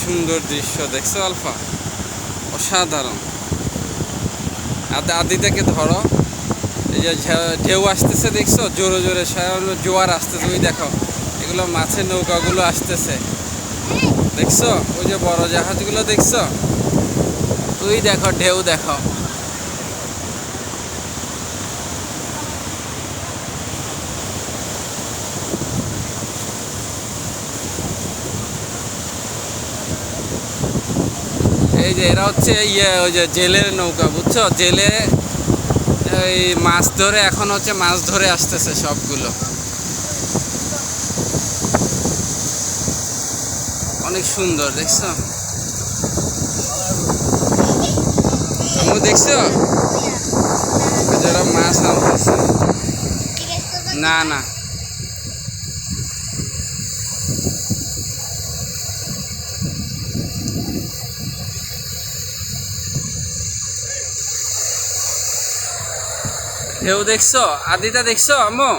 সুন্দর দৃশ্য দেখছ, আলফা? অসাধারণ। আদি আদি থেকে ধরো। এই যে ঢেউ আসতেছে, দেখছ? জোরে জোরে জোয়ার আসতেছে। ওই দেখো, এগুলো মাছের নৌকাগুলো আসতেছে। দেখছ? ওই যে বড় জাহাজগুলো, দেখছ? তুই দেখো, ঢেউ দেখো। এই যে এরা হচ্ছে ইয়ে ওই যে জেলের নৌকা, বুঝছ? জেলে এই মাছ ধরে, এখন হচ্ছে মাছ ধরে আসতেছে সবগুলো। অনেক সুন্দর, দেখছ? দেখছ? ওই যে ওরা মাছ আনতেছে। না না। ঢেউ দেখছো আদিটা দেখছো আম্মু